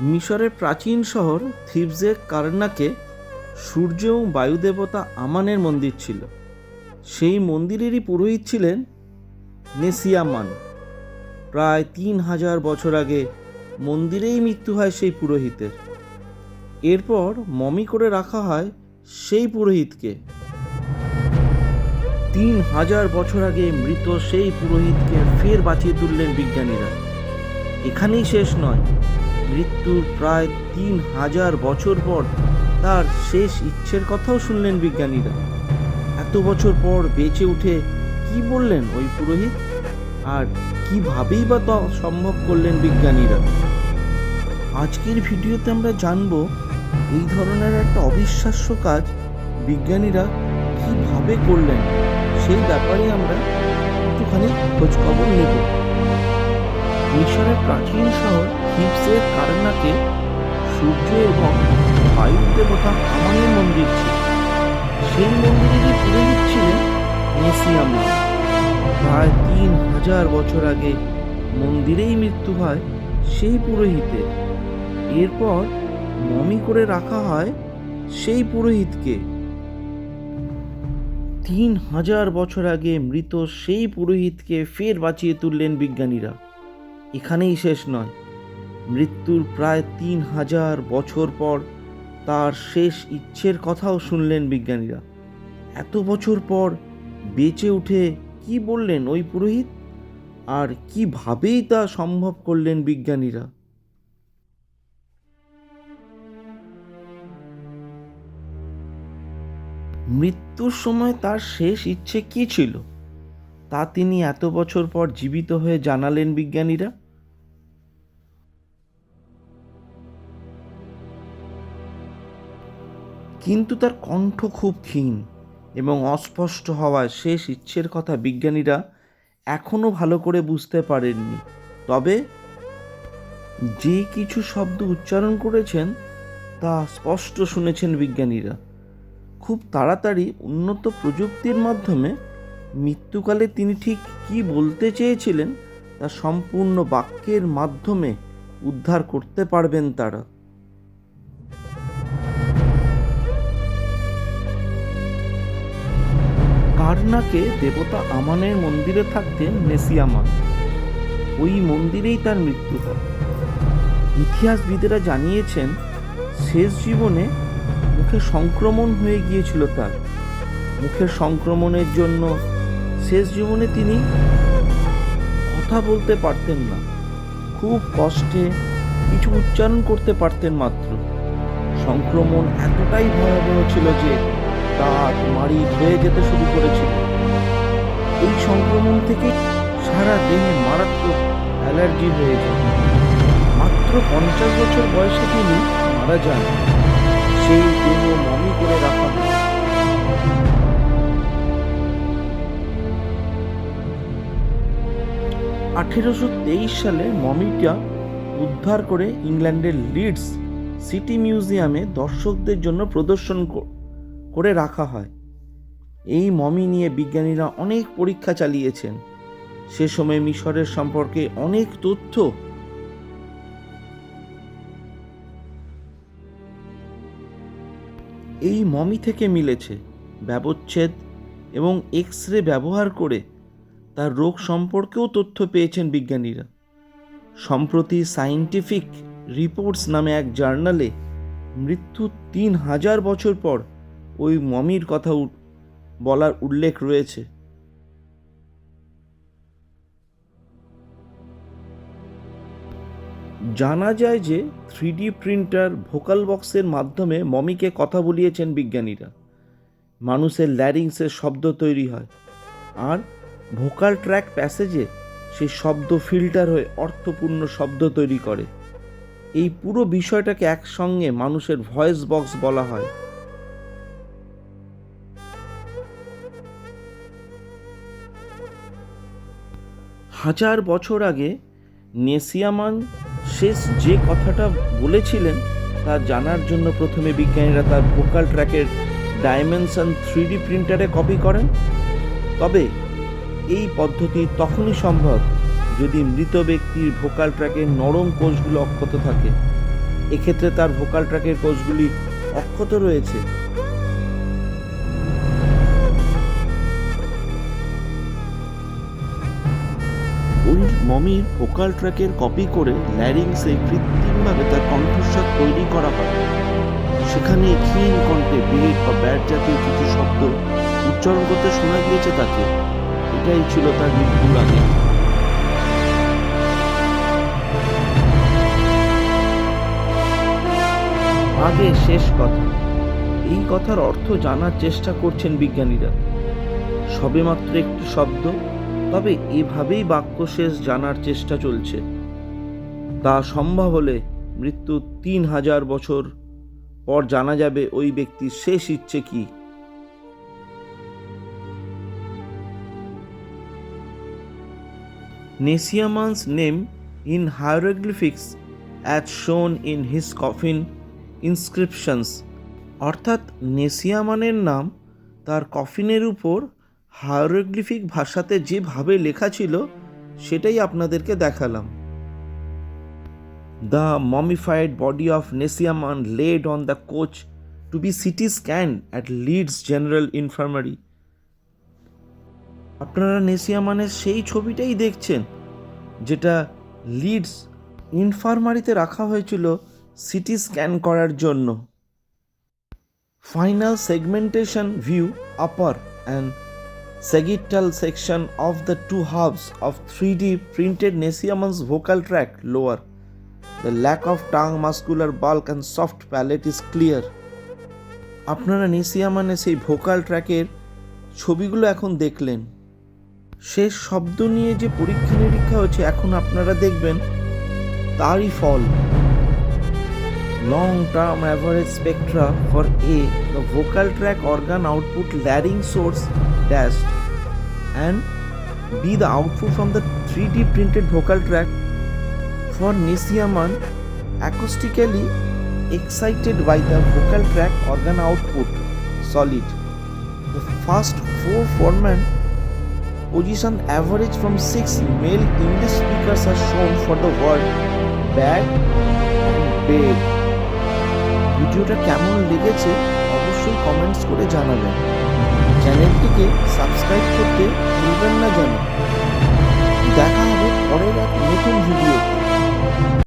মিশরের প্রাচীন শহর থিবসের কার্নাকে সূর্য এবং বায়ুদেবতা আমানের মন্দির ছিল। সেই মন্দিরেরই পুরোহিত ছিলেন নেসিয়ামান। প্রায় তিন হাজার বছর আগে মন্দিরেই মৃত্যু হয় সেই পুরোহিতের। এরপর মমি করে রাখা হয় সেই পুরোহিতকে। তিন হাজার বছর আগে মৃত সেই পুরোহিতকে ফের বাঁচিয়ে তুললেন বিজ্ঞানীরা। এখানেই শেষ নয়। মৃত্যুর প্রায় তিন হাজার বছর পর তার শেষ ইচ্ছের কথাও শুনলেন বিজ্ঞানীরা। এত বছর পর বেঁচে উঠে কি বললেন ওই পুরোহিত? আর কিভাবেই বা তা সম্ভব করলেন বিজ্ঞানীরা? আজকের ভিডিওতে আমরা জানব এই ধরনের একটা অবিশ্বাস্য কাজ বিজ্ঞানীরা কীভাবে করলেন, সেই ব্যাপারে আমরা একটুখানি খোঁজখবর নেব। মিশরের প্রাচীন শহর হিপসের কারনাকে সূর্য এবং বায়ুর দেবতা আমানের মন্দির ছিল। সেই মন্দিরেরই পুরোহিত ছিলেন মেসিয়ামা প্রায় তিন হাজার বছর আগে মন্দিরেই মৃত্যু হয় সেই পুরোহিতের। এরপর মমি করে রাখা হয় সেই পুরোহিতকে। তিন হাজার বছর আগে মৃত সেই পুরোহিতকে ফের বাঁচিয়ে তুললেন বিজ্ঞানীরা। এখানেই শেষ নয়। মৃত্যুর প্রায় তিন হাজার বছর পর তার শেষ ইচ্ছের কথাও শুনলেন বিজ্ঞানীরা। এত বছর পর বেঁচে উঠে কি বললেন ওই পুরোহিত? আর কিভাবেই তা সম্ভব করলেন বিজ্ঞানীরা? মৃত্যুর সময় তার শেষ ইচ্ছে কি ছিল? তা তিনি এত বছর পর জীবিত হয়ে জানালেন বিজ্ঞানীরা। কিন্তু তার কণ্ঠ খুব ক্ষীণ এবং অস্পষ্ট হওয়ায় শেষ ইচ্ছের কথা বিজ্ঞানীরা এখনও ভালো করে বুঝতে পারেননি। তবে যে কিছু শব্দ উচ্চারণ করেছেন, তা স্পষ্ট শুনেছেন বিজ্ঞানীরা। খুব তাড়াতাড়ি উন্নত প্রযুক্তির মাধ্যমে মৃত্যুকালে তিনি ঠিক কী বলতে চেয়েছিলেন, তা সম্পূর্ণ বাক্যের মাধ্যমে উদ্ধার করতে পারবেন তারা। কারনাকে দেবতা আমানের মন্দিরে থাকতেন নেসিয়ামান ওই মন্দিরেই তার মৃত্যু হয়। ইতিহাসবিদেরা জানিয়েছেন, শেষ জীবনে মুখে সংক্রমণ হয়ে গিয়েছিল তার। মুখের সংক্রমণের জন্য শেষ জীবনে তিনি কথা বলতে পারতেন না। খুব কষ্টে কিছু উচ্চারণ করতে পারতেন মাত্র। সংক্রমণ এতটাই ভয়াবহ ছিল যে দাঁত মাড়ি ধুয়ে যেতে শুরু করেছিল। এই সংক্রমণ থেকে সারা দেহে মারাত্মক অ্যালার্জি হয়ে যায়। মাত্র পঞ্চাশ বছর বয়সে তিনি মারা যান। সেই দেহ মমি করে রাখা আঠেরোশো তেইশ সালে মমিটা উদ্ধার করে ইংল্যান্ডের লিডস সিটি মিউজিয়ামে দর্শকদের জন্য প্রদর্শন করে রাখা হয়। এই মমি নিয়ে বিজ্ঞানীরা অনেক পরীক্ষা চালিয়েছেন। সে সময় মিশরের সম্পর্কে অনেক তথ্য। এই মমি থেকে মিলেছে ব্যবচ্ছেদ এবং এক্স রে ব্যবহার করে তার রোগ সম্পর্কেও তথ্য পেয়েছেন বিজ্ঞানীরা। সম্প্রতি সায়েন্টিফিক রিপোর্টস নামে এক জার্নালে মৃত্যুর তিন হাজার বছর পর ওই মমির কথা বলার উল্লেখ রয়েছে। জানা যায় যে থ্রিডি প্রিন্টার ভোকাল বক্সের মাধ্যমে মমিকে কথা বলিয়েছেন বিজ্ঞানীরা। মানুষের ল্যারিংসের শব্দ তৈরি হয় আর ভোকাল ট্র্যাক প্যাসেজে সেই শব্দ ফিল্টার হয়ে অর্থপূর্ণ শব্দ তৈরি করে। এই পুরো বিষয়টাকে একসঙ্গে মানুষের ভয়েস বক্স বলা হয়। হাজার বছর আগে নেসিয়ামান শেষ যে কথাটা বলেছিলেন, তা জানার জন্য প্রথমে বিজ্ঞানীরা তার ভোকাল ট্র্যাকের ডাইমেনশন থ্রিডি প্রিন্টারে কপি করেন। তবে এই পদ্ধতি তখনই সম্ভব যদি মৃত ব্যক্তির ভোকাল ট্র্যাকের নরম কোষগুলো অক্ষত থাকে। এক্ষেত্রে তার ভোকাল ট্র্যাকের কোষগুলি অক্ষত রয়েছে। ওই মমির ভোকাল ট্র্যাকের কপি করে ল্যারিংসে কৃত্রিমভাবে তার কণ্ঠস্বর তৈরি করা হয়। সেখানে ক্ষীণ কণ্ঠে বিট বা ব্যাট জাতীয় কিছু শব্দ উচ্চারণ করতে শোনা গিয়েছে তাকে। এটাই ছিল তার মৃত্যুর আগে। আগে শেষ কথা। এই কথার অর্থ জানার চেষ্টা করছেন বিজ্ঞানীরা। সবেমাত্র একটি শব্দ তবে এভাবেই বাক্য শেষ জানার চেষ্টা চলছে। তা সম্ভব হলে মৃত্যু তিন হাজার বছর পর জানা যাবে ওই ব্যক্তির শেষ ইচ্ছে কি। Nesiaman's name in hieroglyphics as shown in his coffin inscriptions অর্থাৎ নেসিয়ামানের নাম তার কফিনের উপর হায়ারোগ্লিফিক ভাষাতে যেভাবে লেখা ছিল, সেটাই আপনাদেরকে দেখালাম। The mummified body of Nesyamun laid on the couch to be CT scan at Leeds General Infirmary আপনারা নেসিয়ামানের সেই ছবিটাই দেখছেন, যেটা লিডস ইনফার্মারিতে রাখা হয়েছিল সিটি স্ক্যান করার জন্য। Final segmentation view upper and sagittal section of the two halves of 3D printed Nesiaman's vocal tract lower. The lack of tongue, muscular bulk, and soft palate is clear. আপনারা নেসিয়ামানে সেই vocal ট্র্যাকের ছবিগুলো এখন দেখলেন শেষ শব্দ নিয়ে যে পরীক্ষা নিরীক্ষা হচ্ছে এখন আপনারা দেখবেন তারই ফল long term average spectra for A, the vocal tract organ output larynx source dashed, and B, the output from the 3D printed vocal tract for Nisiaman acoustically excited by the vocal tract organ output solid. The first four foreman position average from six male English speakers are shown for the word bag and bed. ভিডিওটা কেমন লেগেছে অবশ্যই comments করে জানাবেন চ্যানেলটিকে subscribe করতে ভুলবেন না যেন। দেখা হবে পরের এক নতুন ভিডিও